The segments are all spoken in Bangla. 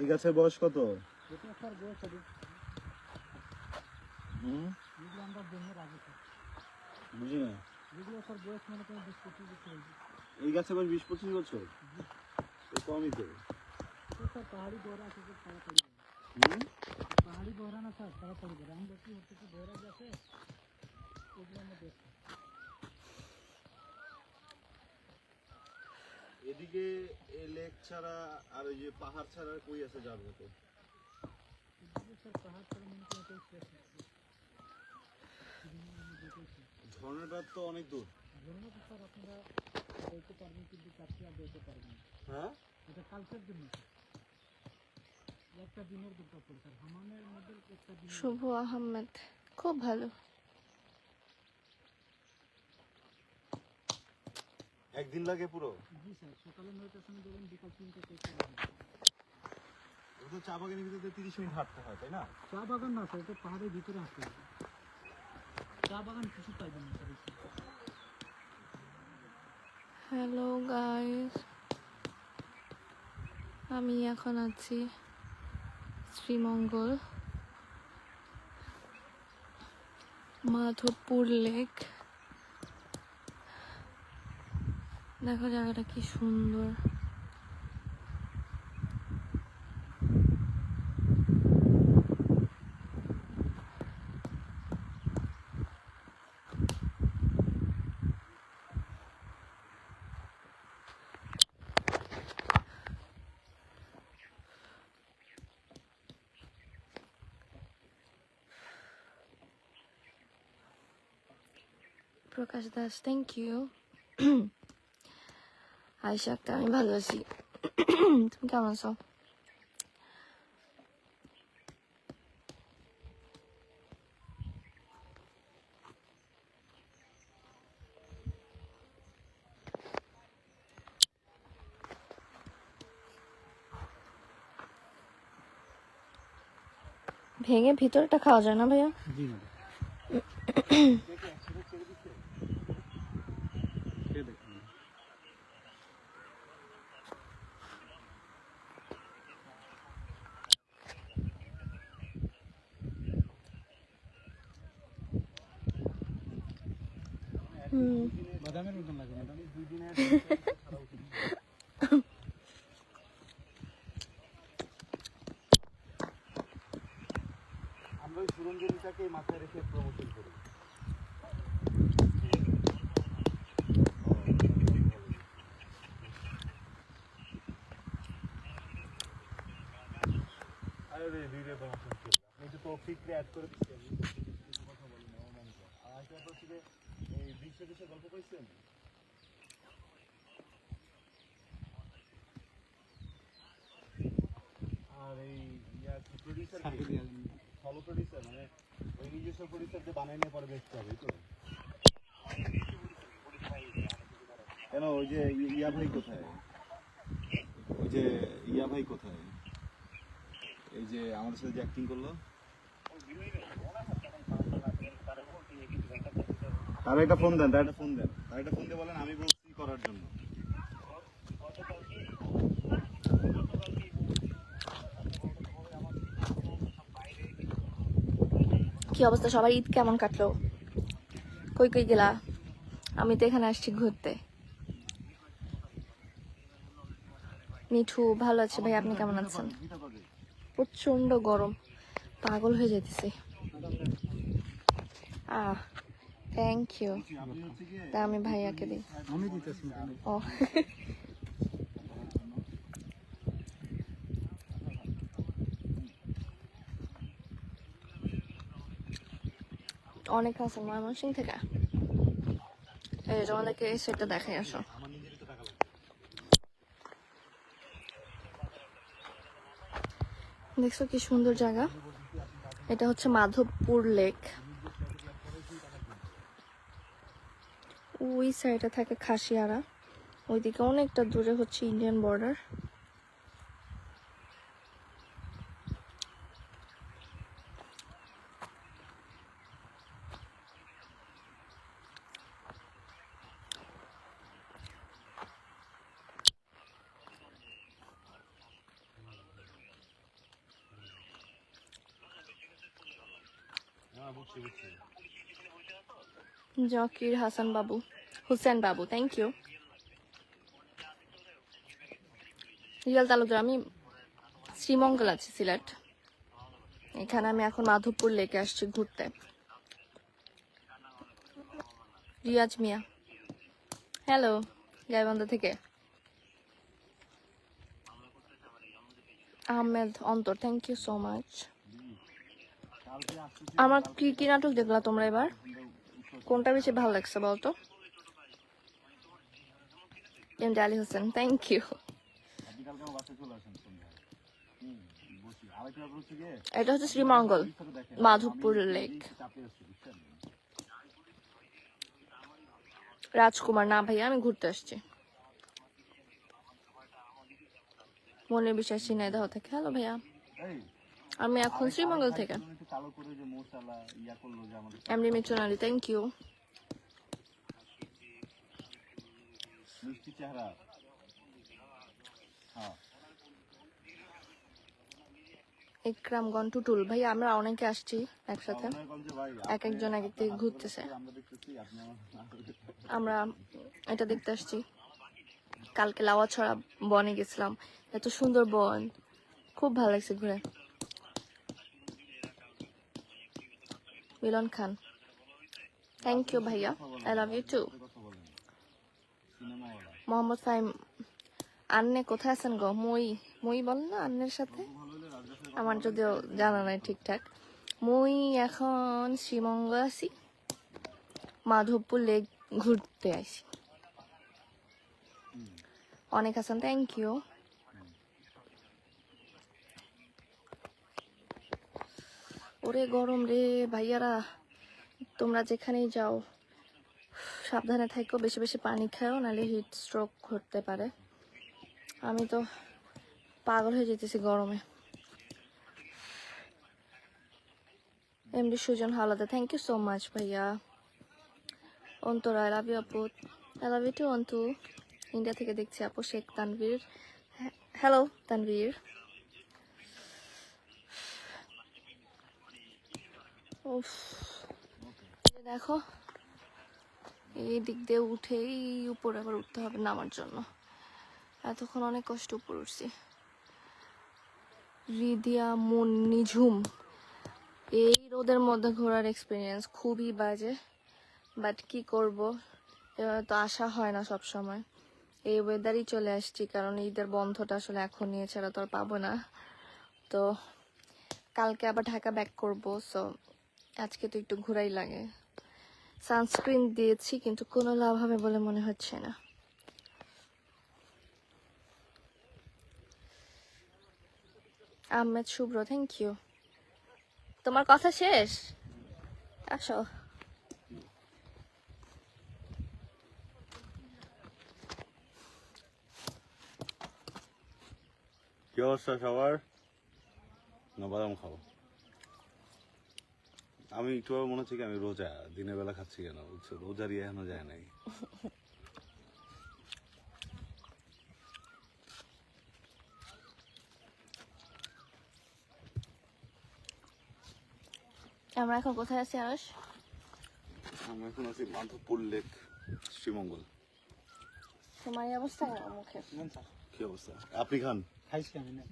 এই গাছের বয়স কত? বুঝি না। এই গাছের বয়স বিশ পঁচিশ বছর? কমই তো। পাহাড়ি গড়া আছে পাহাড়ি গড়া না স্যার, তাড়াতাড়ি আমরা কি হচ্ছে গড়া গেছে ওগুলো আমরা দেখছি। এদিকে এই লেক ছাড়া আর ওই যে পাহাড় ছাড়া কই আছে যার মতো ঝর্ণাটা তো অনেক দূর। আপনারা বলতে পারবেন কিন্তু। হ্যাঁ? এটা দিনের মধ্যে শুভ আহমেদ, খুব ভালো। একদিন লাগে পুরো? জি স্যার সকালে নয়টার সময় বিকাল তিনটে তো চা বাগানের ভিতরে তিরিশ মিনিট হাঁটতে হয় তাই না? চা বাগান না স্যার এটা পাহাড়ের ভিতরে চা বাগান কিছু পাইবেন না স্যার হ্যালো গাইস আমি এখন আছি শ্রীমঙ্গল মাধবপুর লেক। দেখো জায়গাটা কি সুন্দর প্রকাশ দাস থ্যাংক ইউ আয়সা আক্তার আমি ভালো আছি। তুমি কেমন আছো? ভেঙে ভিতরটা খাওয়া যায় না ভাইয়া? আমরা ওই সুরঞ্জনীটাকে মাথায় রেখে প্রমোশন করি আরে রে দুইটা প্রমোশন আপনি তো টপিকটা অ্যাড করে দিচ্ছেন কিছু কথা বলি না আমার মনে হয়। আর একটা হচ্ছে যে দৃশ্য দৃশ্য গল্প কইছেন আর এই ইয়া প্রডিউসার মানে ওই নিজস্ব প্রডিউসার বানাই নিয়ে পরে দেখতে হবে তো কেন ওই যে ইয়া ভাই কোথায়? ওই যে ইয়া ভাই কোথায়? এই যে আমাদের সাথে যে অ্যাক্টিং করল? তার একটা ফোন দেন একটা ফোন দেন। একটা ফোন দিয়ে বলেন, আমি বলছি করার জন্য। কি অবস্থা? সবার ঈদ কেমন কাটলো? কই কই গেলা? আমি তো এখানে আসছি ঘুরতে। মিঠু, ভালো আছে ভাই? আপনি কেমন আছেন? প্রচণ্ড গরম। পাগল হয়ে যেতেছে আহ থ্যাংক ইউ তা আমি ভাইয়াকে দিই। আমি দিতেছি ম্যাডাম ও। অনেক আছে ময়মনসিং থেকে। এই যে তোমাদেরকে সেটটা দেখাই আসো। দেখছ কি সুন্দর জায়গা? এটা হচ্ছে মাধবপুর লেক। ওই সাইডে থাকে খাসিয়ারা। ওইদিকে অনেকটা দূরে হচ্ছে Indian border. জকির Hasan Babu. Hussain Babu thank you Real Talukdar আমি শ্রীমঙ্গল আছি, সিলেট। এখানে আমি এখন মাধবপুর লেকে আসছি ঘুরতে। রিয়াজ মিয়া। হ্যালো গাইবান্ধা থেকে। আহমেদ অন্তর থ্যাংক ইউ সো মাচ আমার কি কি নাটক দেখলা তোমরা এবার? কোনটা বেশি ভালো লাগছে বলতো? M Ali Hossain thank you এটা হচ্ছে শ্রীমঙ্গল মাধবপুর লেক রাজকুমার না ভাইয়া আমি ঘুরতে আসছি মনে বিশ্বাস ঝিনাইদহ থেকে হ্যালো ভাইয়া আমি এখন শ্রীমঙ্গল থেকে ইয়া আমাদের এমডি মিচুনালি থ্যাংক ইউ মিষ্টি চেহারা। হ্যাঁ। ইকরামগণ টুটুল ভাইয়া আমরা অনেকে আসছি একসাথে। এক একজন এক দিকে ঘুরতেছে। আমরা এটা দেখতে আসছি। কালকে লাওয়া ছড়া বনে গেছিলাম। এত সুন্দর বন। খুব ভালো লাগছে ঘুরে। মিলন খান। থ্যাংক ইউ ভাইয়া। I love you too Mohammad Fahim আন্নে কোথায় আছেন গো? মই মই বল না আন্নের সাথে? আমার যদিও জানা নাই ঠিকঠাক। মই এখন শ্রীমঙ্গ আছি, মাধবপুর লেক ঘুরতে আসি অনেক আছেন থ্যাংক ইউ ওরে গরম রে ভাইয়ারা, তোমরা যেখানেই যাও সাবধানে থাকো, বেশি বেশি পানি খাও, নাহলে হিট স্ট্রোক করতে পারে। আমি তো পাগল হয়ে যেতেছি গরমে। MD Sujon Haldar thank you so much ভাইয়া। অন্তর আই লাভ ইউ আপু। I love you too Antu. India থেকে দেখছি আপু, শেখ তানভীর। হ্যালো তানভীর। দেখো। এই দিক দিয়ে উঠেই উপরে আবার উঠতে হবে নামার জন্য। এতক্ষণ অনেক কষ্ট উপরে উঠছি। রিদিয়া, মুন, নিঝুম, এই রোদের মধ্যে ঘোরার এক্সপিরিয়েন্স খুবই বাজে বাট কি করব? এভাবে তো আসা হয় না সব সময় এই ওয়েদারই চলে আসছি, কারণ ঈদের বন্ধটা আসলে এখন নিয়ে ছাড়া তো আর পাবো না। তো কালকে আবার ঢাকা ব্যাক করব সো আজকে তো একটু ঘোরাই লাগে। সানস্ক্রিন দিয়েছি, কিন্তু কোনো লাভ হবে বলে মনে হচ্ছে না। আহমেদ, শুভ্র থ্যাংক ইউ তোমার কথা শেষ? আসো। কি অবস্থা সবার? না, বাদাম আমি একটু আগে মনে হচ্ছে কি আমি রোজা দিনের বেলা খাচ্ছি কেন? বুঝছ? রোজার ইয়ে এখনও যায় নাই। আমরা এখন কোথায় আছি আরস আমি এখন আছি মাধবপুর লেক শ্রীমঙ্গল। তোমার এই অবস্থা মুখে? কি অবস্থা? আপনি খান? খাইছি আমি না।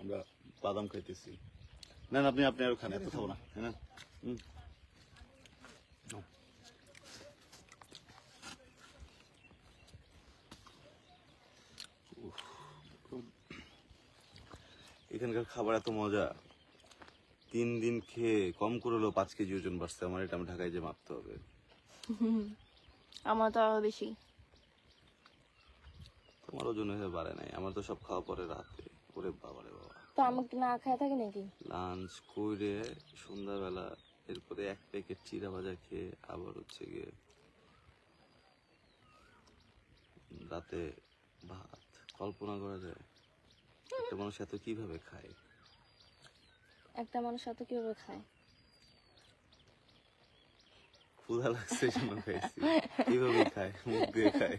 আমরা বাদাম খাইতেছি। না না আপনি আপনি আরও খান এত খাব না হ্যাঁ এখানকার খাবার এত মজা। তিন দিন খেয়ে কম করে হলেও পাঁচ কেজি ওজন বাড়ছে আমার এটা আমি ঢাকায় যে মাপতে হবে। আমার তো আরও বেশি। তোমার ওজন হয়ে বাড়ে নাই আমার তো সব খাওয়া পরে রাতে। ওরে বাবা রে বাবা। তো আমাকে না খায় থাকে নাকি? লাঞ্চ করে সন্ধ্যাবেলা এরপরে এক প্যাকেট চিরা ভাজা খেয়ে আবার হচ্ছে গিয়ে রাতে ভাত। কল্পনা করা যায় একটা মানুষ এত কীভাবে খায়? একটা মানুষ এত কীভাবে খায়? ক্ষুধা লাগছে জন্য খাইছি কীভাবে খায়? মুখ দিয়ে খায়।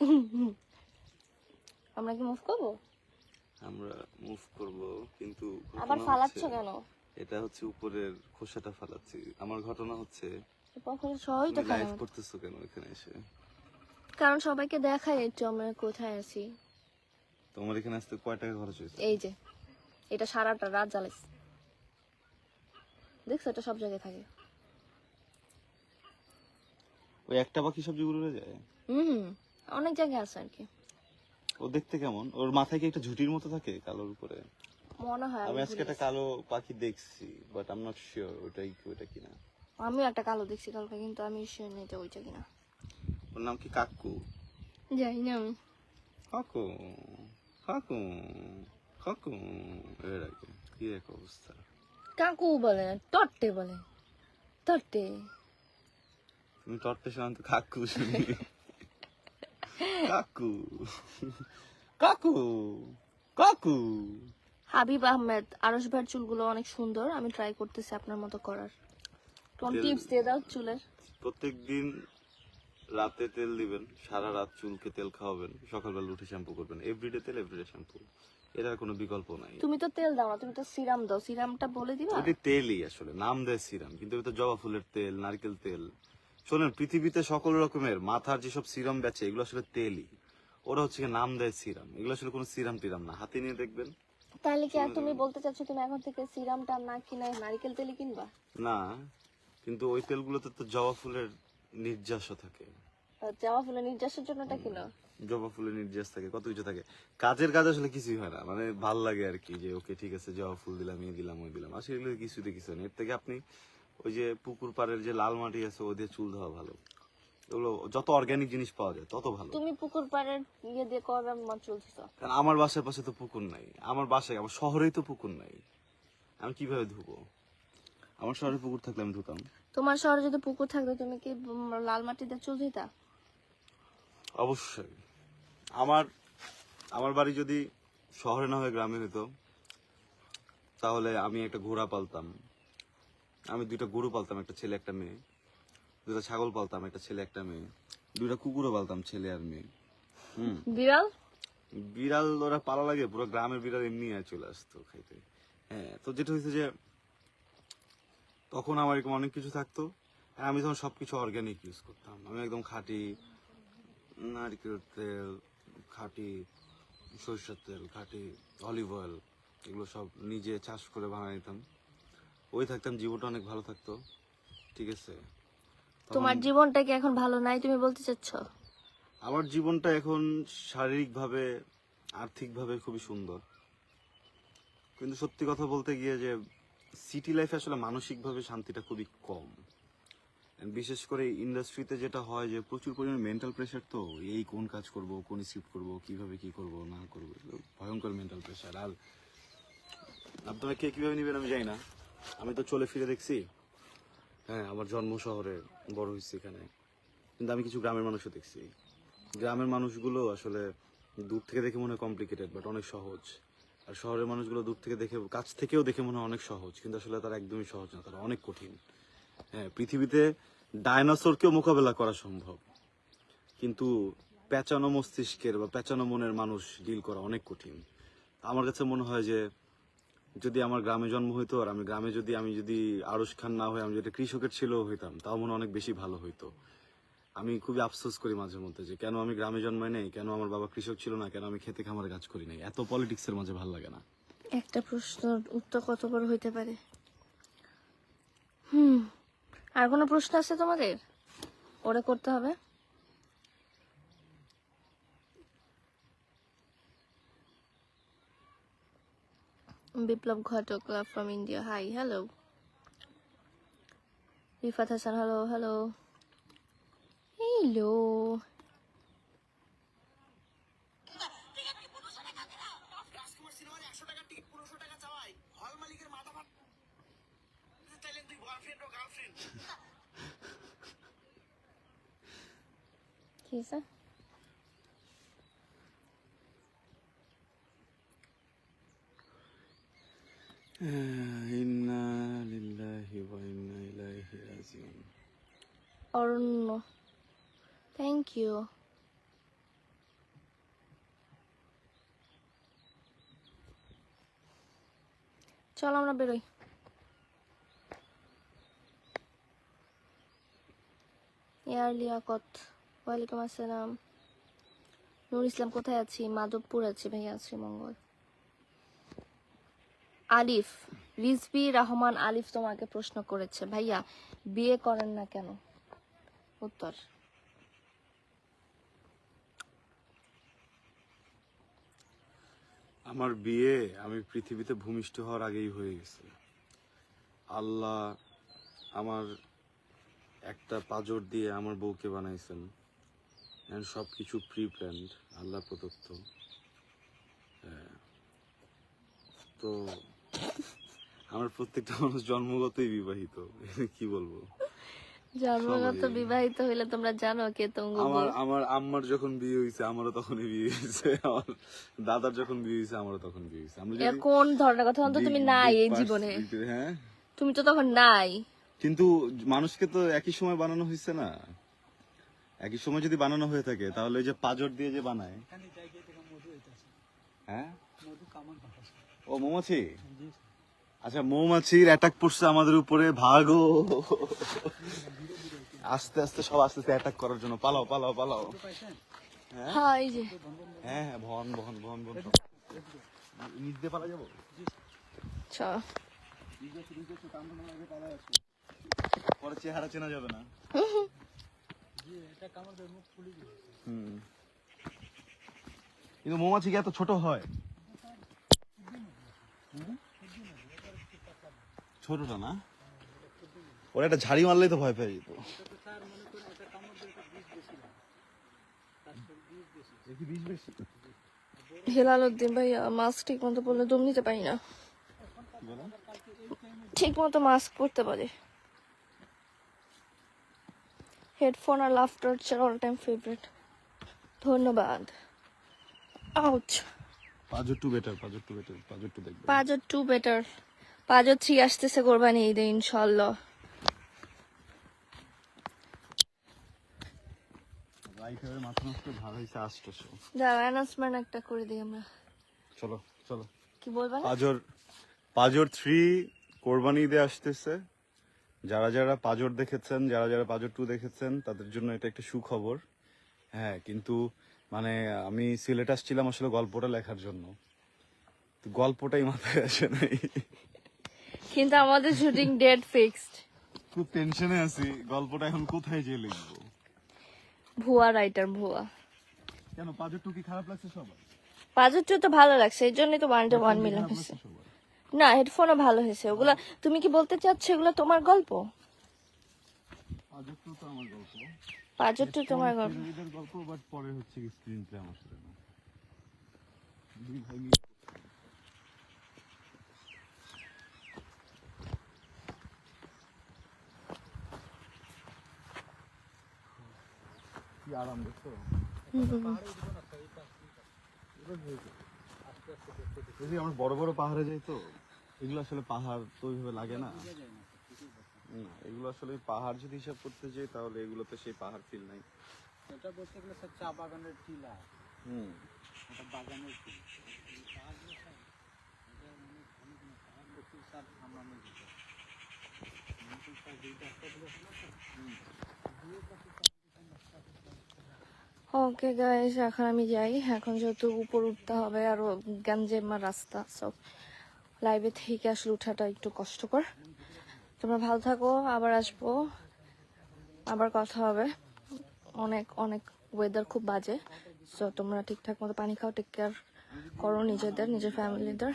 আমরা কি মুভ করব? আমরা মুভ করব কিন্তু আবার ফালাচ্ছ কেন? এটা হচ্ছে উপরের খোসাটা ফালাচ্ছি। আমার ঘটনা হচ্ছে পকেটে সবই তো লাইভ করতেছো কেন এখানে এসে? কারণ সবাইকে দেখাই একটু আমরা কোথায় আছি। তোমার এখানে আসতে কয় টাকা খরচ হয়েছে? এই যে এটা সারাটা রাত জ্বালাইছে। দেখছ এটা সব জায়গায় থাকে। ওই একটা বাকি সবজিগুলো যায়? হুম অনেক জায়গায় আছে আর কি। ও দেখতে কেমন? ওর মাথায় কি একটা ঝুটির মতো থাকে কালোর উপরে? মনে হয় আমি আমি আজকে একটা কালো পাখি দেখছি বাট আম নট শিওর ওটাই কি ওটা কিনা। আমিও একটা কালো দেখছি কালকে কিন্তু আমি শিওর নেই এটা ওইটা কিনা। ওর নাম কি কাকু? জানি না আমি। কাকু কাকু কাকু এর আগে কি এক অবস্থা। কাকু বলে না টট্টে বলে টট্টে তুমি টট্টে শোনান তো কাকু শুনি। কাকু কাকু কাকু হাবিব আহমেদ আরস ভাইয়ের চুলগুলো অনেক সুন্দর আমি ট্রাই করতেছি আপনার মতো করার। কোন টিপস দিয়ে দাও চুলের। প্রত্যেক দিন রাতে তেল দিবেন সারা রাত চুলকে তেল খাওয়াবেন সকালবেলা উঠে শ্যাম্পু করবেন এভরিডে তেল এভরিডে শ্যাম্পু এর আর কোনো বিকল্প নাই। তুমি তো তেল দাও না তুমি তো সিরাম দাও সিরামটা বলে দিবা? ওটি তেলই আসলে নাম দেয় সিরাম কিন্তু এটা জবা ফুলের তেল নারকেল তেল। শোনেন পৃথিবীতে সকল রকমের মাথার যেসব সিরাম বেচে এগুলো আসলে তেলই। ওরা হচ্ছে নাম দেয় সিরাম। এগুলো আসলে কোনো সিরাম টিরাম না। হাতে নিয়ে দেখবেন। তাহলে কি আর তুমি বলতে চাচ্ছ তুমি এখন থেকে সিরামটা না কিনে নারকেল তেলই কিনবা? না কিন্তু ওই তেলগুলোতে তো জবা ফুলের নির্যাসও থাকে। জামা ফুলের নির্যাসের জন্য এটা কিনো? জবা ফুলের নির্যাস থাকে কত কিছু থাকে। কাজের কাজ আসলে কিছুই হয় না। মানে ভালো লাগে আর কি যে ওকে ঠিক আছে জবা ফুল দিলাম এই দিলাম ওই দিলাম। আসলে এগুলো কিছুতে কিছু নেই এর থেকে আপনি ওই যে পুকুর পাড়ের যে লাল মাটি আছে ও দিয়ে চুল ধোয়া ভালো। এগুলো যত অর্গানিক জিনিস পাওয়া যায় তত ভালো। তুমি পুকুর পাড়ের ইয়ে দিয়ে কবে মাছ চলছিস কারণ আমার বাসার পাশে তো পুকুর নাই। আমার বাসায় আমার শহরেই তো পুকুর নাই। আমি কীভাবে ধুবো? আমার শহরে পুকুর থাকলে আমি ধুতাম। তোমার শহরে যদি পুকুর থাকতো তুমি কি লাল মাটি দিয়ে চুল দিতা অবশ্যই। আমার আমার বাড়ি যদি শহরে না হয়ে গ্রামে হতো তাহলে আমি একটা ঘোড়া পালতাম। আমি দুইটা গরু পালতাম একটা ছেলে একটা মেয়ে। দুটা ছাগল পালতাম একটা ছেলে একটা মেয়ে। দুইটা কুকুরও পালতাম ছেলে আর মেয়ে। হুম। বিড়াল? বিড়াল ওরা পালা লাগে পুরো গ্রামের বিড়াল এমনি চলে আসতো খাইতে। হ্যাঁ তো যেটা হয়েছে যে তখন আমার এরকম অনেক কিছু থাকতো। আর আমি তখন সবকিছু অর্গানিক ইউজ করতাম। আমি একদম খাঁটি নারকেল তেল খাঁটি সরিষার তেল খাঁটি অলিভ অয়েল এগুলো সব নিজে চাষ করে বানিয়ে নিতাম। ওই থাকতাম জীবনটা অনেক ভালো থাকতো। ঠিক আছে? তোমার জীবনটা কি এখন ভালো নাই তুমি বলতে চাচ্ছ? আমার জীবনটা এখন শারীরিকভাবে আর্থিকভাবে খুবই সুন্দর। কিন্তু সত্যি কথা বলতে গিয়ে যে সিটি লাইফে আসলে মানসিকভাবে শান্তিটা খুবই কম। বিশেষ করে ইন্ডাস্ট্রিতে যেটা হয় যে প্রচুর পরিমাণে মেন্টাল প্রেশার তো এই কোন কাজ করব কোন স্ক্রিপ্ট করব কীভাবে কি করব না করব ভয়ঙ্কর মেন্টাল প্রেশার আর আপনারা কে কীভাবে নেবেন আমি জানি না। আমি তো চলে ফিরে দেখছি। হ্যাঁ আমার জন্ম শহরে বড় হয়েছি এখানে। কিন্তু আমি কিছু গ্রামের মানুষও দেখছি। গ্রামের মানুষগুলো আসলে দূর থেকে দেখে মনে হয় কমপ্লিকেটেড বাট অনেক সহজ। আর শহরের মানুষগুলো দূর থেকে দেখে, কাছ থেকেও দেখে মনে হয় অনেক সহজ, কিন্তু আসলে তারা একদমই সহজ না, তারা অনেক কঠিন। হ্যাঁ পৃথিবীতে ডায়নোসরকেও মোকাবেলা করা সম্ভব। কিন্তু পেঁচানো মস্তিষ্কের বা পেঁচানো মনের মানুষ ডিল করা অনেক কঠিন। আমার কাছে মনে হয় যে যদি আমার গ্রামে জন্ম হইতো আর আমি গ্রামে যদি আমি যদি আড়স খান না হয়ে আমি যদি কৃষকের ছেলেও হইতাম, তাও মনে অনেক বেশি ভালো হইতো। আমি খুবই আফসোস করি মাঝে মধ্যে যে কেন আমি গ্রামে জন্মাই নেই, কেন আমার বাবা কৃষক ছিল না, কেন আমি খেতে খামারে কাজ করি নাই। এত পলিটিক্সের মাঝে ভালো লাগে না। একটা প্রশ্নের উত্তর কত বড় হইতে পারে? হুম, আর কোনো প্রশ্ন আছে তোমাদের? ওরা করতে হবে। Biplob Ghatak from India hi hello Rifat Hasan hello hello hello Rajkumar সিনেমার অরণ্য থ্যাংক ইউ চলো আমরা বেরোই। এয়ার লিয়াকত ওয়ালাইকুম আসসালাম। নুর ইসলাম, কোথায় আছি? মাধবপুর আছি ভাইয়া, শ্রীমঙ্গল। আলিফ রিজবি রহমান আলিফ তোমাকে প্রশ্ন করেছে। ভাইয়া, বিয়ে করেন না কেন? উত্তর। আমার বিয়ে আমি পৃথিবীতে ভূমিষ্ঠ হওয়ার আগেই হয়ে গেছে। আল্লাহ আমার একটা পাজর দিয়ে আমার বউকে বানাইছেন। And সবকিছু প্রি প্ল্যান্ড আল্লাহ প্রদত্ত। হ্যাঁ। তো আমার প্রত্যেকটা মানুষ জন্মগতই বিবাহিত কি বলব? জন্মগত বিবাহিত হইলে তোমরা জানো কে আমার আমার আম্মার যখন বিয়ে হয়েছে আমারও তখনই বিয়ে হয়েছে আমার দাদার যখন বিয়ে হয়েছে আমারও তখন বিয়ে হয়েছে আমরা কোন ধরনের কথা বলতো? তুমি নাই এই জীবনে। হ্যাঁ? তুমি তো তখন নাই। কিন্তু মানুষকে তো একই সময় বানানো হয়েছে না। একই সময় যদি বানানো হয়ে থাকে তাহলে ওই যে পাজর দিয়ে যে বানায়। হ্যাঁ? ও মৌমাছি? আচ্ছা মৌমাছির অ্যাটাক পড়ছে আমাদের উপরে ভাগো। আস্তে আস্তে সব আস্তে আস্তে অ্যাটাক করার জন্য। পালাও পালাও পালাও। হ্যাঁ? হ্যাঁ হ্যাঁ ভন ভন ভন ভন নিচ দিয়ে পালা যাব? পরে চেহারা চেনা যাবে না। কিন্তু মৌমাছি কি এত ছোট হয়? ছোটটা না? ওরা একটা ঝাড়ি মারলেই তো ভয় পেয়ে যেত। মনে হেলাল উদ্দিন ভাইয়া মাস্ক ঠিক মতো পরলে দম নিতে পারি না। ঠিক মতো মাস্ক পরতে পারি। হেডফোন আর লাফটার চার অল টাইম ফেভারিট ধন্যবাদ। আউচ পাজর টু বেটার পাজর টু বেটার পাজর টু দেখবে পাজর টু বেটার। পাজর থ্রি আসতেছে কোরবানি ঈদে ইনশাল্লাহ রাইটারের মাথা নষ্ট ভার হয়েছে আষ্টশো। দাঁড়া অ্যানাউন্সমেন্ট একটা করে দিই আমরা। চলো চলো। কি বলবা? পাজর পাজর থ্রি কোরবানি ঈদে আসতেছে। যারা যারা পাজর দেখেছেন যারা যারা পাজর টু দেখেছেন তাদের জন্য এটা একটা সুখবর। হ্যাঁ কিন্তু মানে আমি সিলেট আসছিলাম আসলে গল্পটা লেখার জন্য। গল্পটাই মাথায় আসে নাই। কিন্তু আমাদের শুটিং ডেট ফিক্সড খুব টেনশনে আছি গল্পটা এখন কোথায় যেয়ে লিখব? ভুয়া রাইটার ভুয়া। কেন পাজরটু কি খারাপ লাগছে সবার? পাজরটু তো ভালো লাগছে এই জন্যই তো ওয়ান টু ওয়ান মিলিয়ন হয়েছে না হেডফোনও ভালো হয়েছে ওগুলা তুমি কি বলতে চাচ্ছ এগুলো তোমার গল্প? তো আমার গল্প। গল্প। বাট পরে হচ্ছে আমার কি আরাম দেখছ? যদি আমরা বড় বড় পাহাড়ে যাই তো, এগুলো আসলে পাহাড় তো ওইভাবে লাগে না। না, এগুলো আসলে পাহাড় যদি হিসাব করতে যাই তাহলে এগুলোতে সেই পাহাড় ফিল নাই। এটা বলতে গেলে স্যার চা বাগানের টিলা হুম। এটা বাগানের টিল এটা মানে ওকে গাইস এখন আমি যাই। এখন যেহেতু উপর উঠতে হবে আর গাঞ্জেমা রাস্তা সব লাইভে থেকে আসলে উঠাটা একটু কষ্টকর। তোমরা ভালো থাকো, আবার আসব। আবার কথা হবে। অনেক অনেক ওয়েদার খুব বাজে। সো তোমরা ঠিকঠাক মতো পানি খাও টেক কেয়ার করো নিজেদের, নিজের ফ্যামিলিদের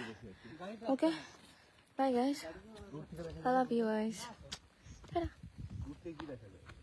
okay bye guys I love you guys